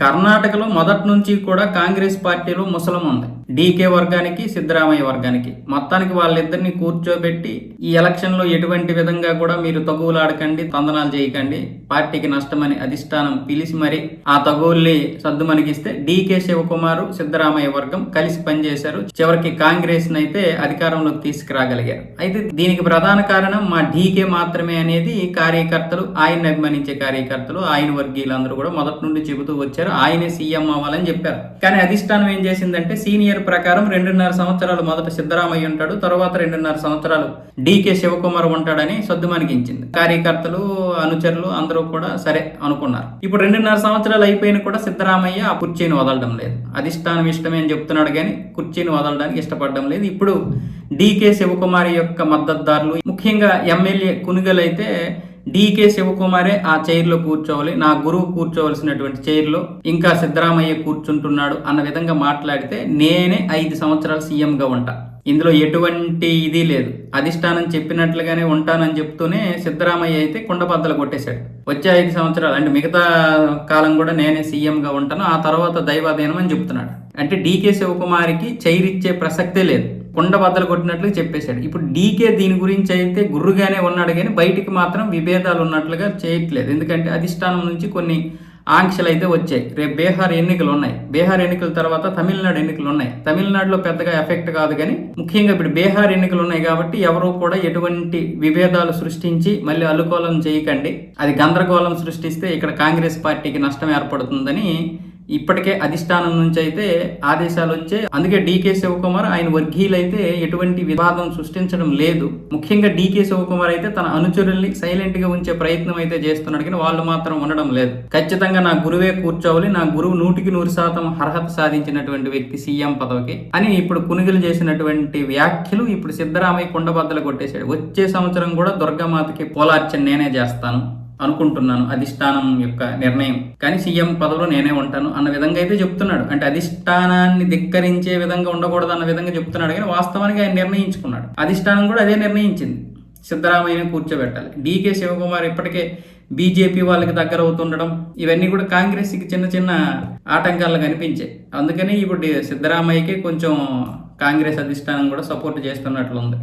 కర్ణాటకలో మొదటి నుంచి కూడా కాంగ్రెస్ పార్టీలో ముసలం ఉంది డీకే వర్గానికి సిద్ధరామయ్య వర్గానికి. మొత్తానికి వాళ్ళిద్దరిని కూర్చోబెట్టి ఈ ఎలక్షన్లో ఎటువంటి విధంగా కూడా మీరు తగువులాడకండి తందనాలు చేయకండి. పార్టీకి నష్టమని అధిష్టానం పిలిచి మరి ఆ తగువుల్ని సర్దుమణిగిస్తే డీకే శివకుమారు సిద్ధరామయ్య వర్గం కలిసి పనిచేశారు. చివరికి కాంగ్రెస్ అయితే అధికారంలోకి తీసుకురాగలిగారు. అయితే దీనికి ప్రధాన కారణం మా డీకే మాత్రమే అనేది కార్యకర్తలు ఆయన అభిమానించే కార్యకర్తలు ఆయన వర్గీయులందరూ కూడా మొదటి నుండి చెబుతూ వచ్చారు. ఆయనే సీఎం అవ్వాలని చెప్పారు. కానీ అధిష్టానం ఏం చేసిందంటే సీనియర్ ప్రకారం రెండున్నర సంవత్సరాలు మొదట సిద్ధరామయ్య ఉంటాడు తర్వాత రెండున్నర సంవత్సరాలు డీకే శివకుమార్ ఉంటాడని సర్దుమణిగించింది కార్యకర్తలు అనుచరులు అందరూ కూడా సరే అనుకున్నారు. ఇప్పుడు రెండున్నర సంవత్సరాలు అయిపోయిన కూడా సిద్ధరామయ్య ఆ కుర్చీని వదలడం లేదు. అధిష్టానం ఇష్టమే అని చెప్తున్నాడు కానీ కుర్చీని వదలడానికి ఇష్టపడడం లేదు. ఇప్పుడు డీకే శివకుమార్ యొక్క మద్దతుదారులు ముఖ్యంగా ఎమ్మెల్యే కునుగలైతే డీకే శివకుమారే ఆ చైర్లో కూర్చోవాలి. నా గురువు కూర్చోవలసినటువంటి చైర్లో ఇంకా సిద్ధరామయ్య కూర్చుంటున్నాడు అన్న విధంగా మాట్లాడితే నేనే ఐదు సంవత్సరాలు సీఎంగా ఉంటా. ఇందులో ఎటువంటి ఇది లేదు. అధిష్టానం చెప్పినట్లుగానే ఉంటానని చెప్తూనే సిద్ధరామయ్య అయితే కుండబద్దలు కొట్టేశాడు. వచ్చే ఐదు సంవత్సరాలు అంటే మిగతా కాలం కూడా నేనే సీఎంగా ఉంటాను ఆ తర్వాత దైవాధీనం అని చెప్తున్నాడు. అంటే డీకే శివకుమారికి చైరిచ్చే ప్రసక్తే లేదు. కుండ బద్దలు కొట్టినట్లు చెప్పేశాడు. ఇప్పుడు డీకే దీని గురించి అయితే గుర్రుగానే ఉన్నాడు కానీ బయటికి మాత్రం విభేదాలు ఉన్నట్లుగా చేయట్లేదు. ఎందుకంటే అధిష్టానం నుంచి కొన్ని ఆంక్షలు అయితే వచ్చాయి. రేపు బీహార్ ఎన్నికలు ఉన్నాయి. బీహార్ ఎన్నికల తర్వాత తమిళనాడు ఎన్నికలు ఉన్నాయి. తమిళనాడులో పెద్దగా ఎఫెక్ట్ కాదు కానీ ముఖ్యంగా ఇప్పుడు బీహార్ ఎన్నికలు ఉన్నాయి కాబట్టి ఎవరు కూడా ఎటువంటి విభేదాలు సృష్టించి మళ్ళీ అల్లుకోలం చేయకండి. అది గందరగోళం సృష్టిస్తే ఇక్కడ కాంగ్రెస్ పార్టీకి నష్టం ఏర్పడుతుందని ఇప్పటికే అధిష్టానం నుంచి అయితే ఆదేశాలు వచ్చాయి. అందుకే డీకే శివకుమార్ ఆయన వర్గీయులైతే ఎటువంటి వివాదం సృష్టించడం లేదు. ముఖ్యంగా డీకే శివకుమార్ అయితే తన అనుచరుల్ని సైలెంట్గా ఉంచే ప్రయత్నం అయితే చేస్తున్నాడు. కానీ వాళ్ళు మాత్రం ఉండడం లేదు. ఖచ్చితంగా నా గురువే కూర్చోవాలి. నా గురువు నూటికి నూరు శాతం అర్హత సాధించినటువంటి వ్యక్తి సీఎం పదవికి. అని ఇప్పుడు కొనుగోలు చేసినటువంటి వ్యాఖ్యలు ఇప్పుడు సిద్ధరామయ్య కుండబద్దలు కొట్టేశాడు. వచ్చే సంవత్సరం కూడా దుర్గామాతకి పోలార్చన నేనే చేస్తాను. అనుకుంటున్నాను అధిష్టానం యొక్క నిర్ణయం. కానీ సీఎం పదవిలో నేనే ఉంటాను అన్న విధంగా అయితే చెప్తున్నాడు. అంటే అధిష్టానాన్ని ధిక్కరించే విధంగా ఉండకూడదు అన్న విధంగా చెప్తున్నాడు. కానీ వాస్తవానికి ఆయన నిర్ణయించుకున్నాడు. అధిష్టానం కూడా అదే నిర్ణయించింది. సిద్ధరామయ్యని కూర్చోబెట్టాలి. డీకే శివకుమార్ ఇప్పటికే బీజేపీ వాళ్ళకి దగ్గర అవుతుండడం ఇవన్నీ కూడా కాంగ్రెస్కి చిన్న చిన్న ఆటంకాలు కనిపించాయి. అందుకని ఇప్పుడు సిద్ధరామయ్యకి కొంచెం కాంగ్రెస్ అధిష్టానం కూడా సపోర్ట్ చేస్తున్నట్లుంది.